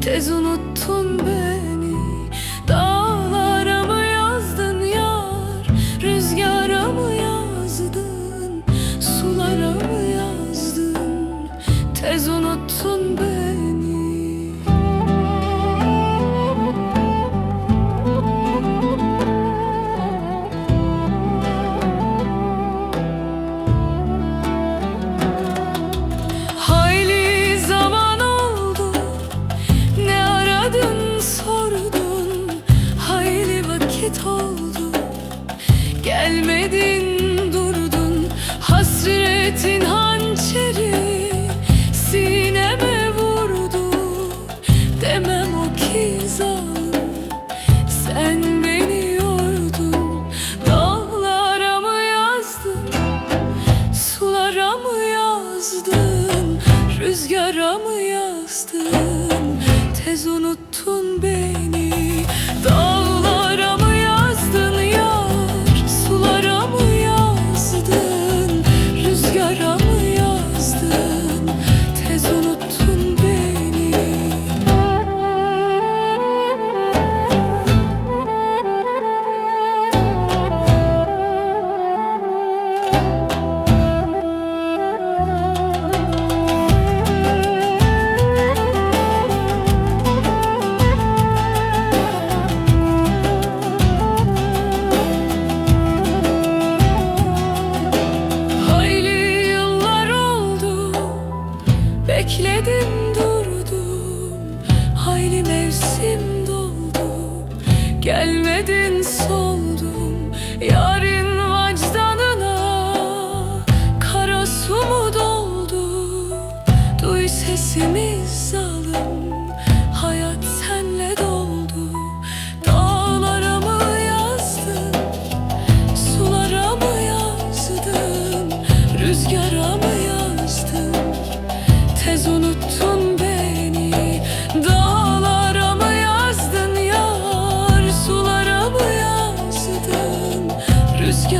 Tez unuttun beni. Dağlara mı yazdın yar? Rüzgara mı yazdın? Sulara mı yazdın? Tez unuttun beni oldu Gelmedin durdun. Hasretin hançeri Sineme vurdu. Demem o ki zalim Sen beni yordun. Dağlara mı yazdın Sulara mı yazdın, rüzgara mı yazdın? Tez unuttun Bekledim durdum. Hayli mevsim doldu. Gelmedin soldum. Yarın vicdanına Kara su mu doldu? Duy sesimi zalim just